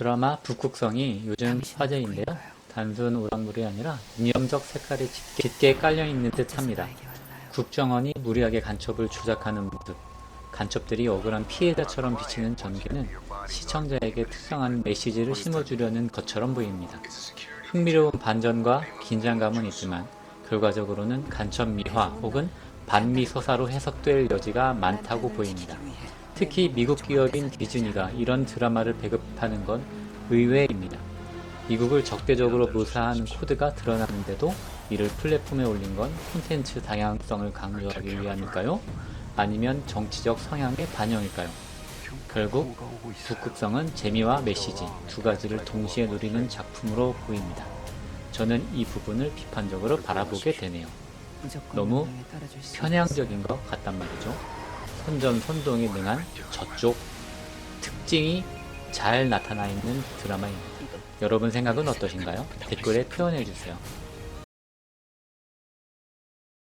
드라마 북극성이 요즘 화제인데요. 단순 오락물이 아니라 인형적 색깔이 짙게, 짙게 깔려있는 듯합니다. 국정원이 무리하게 간첩을 조작하는 모습, 간첩들이 억울한 피해자처럼 비치는 전개는 시청자에게 특정한 메시지를 심어주려는 것처럼 보입니다. 흥미로운 반전과 긴장감은 있지만 결과적으로는 간첩 미화 혹은 반미 서사로 해석될 여지가 많다고 보입니다. 특히 미국 기업인 디즈니가 이런 드라마를 배급하는 건 의외입니다. 미국을 적대적으로 묘사하는 코드가 드러나는데도 이를 플랫폼에 올린 건 콘텐츠 다양성을 강조하기 위함일까요? 아니면 정치적 성향의 반영일까요? 결국 북극성은 재미와 메시지 두 가지를 동시에 누리는 작품으로 보입니다. 저는 이 부분을 비판적으로 바라보게 되네요. 너무 편향적인 것 같단 말이죠. 선전 선동에 능한 저쪽 특징이 잘 나타나 있는 드라마입니다. 여러분 생각은 어떠신가요? 댓글에 표현해 주세요.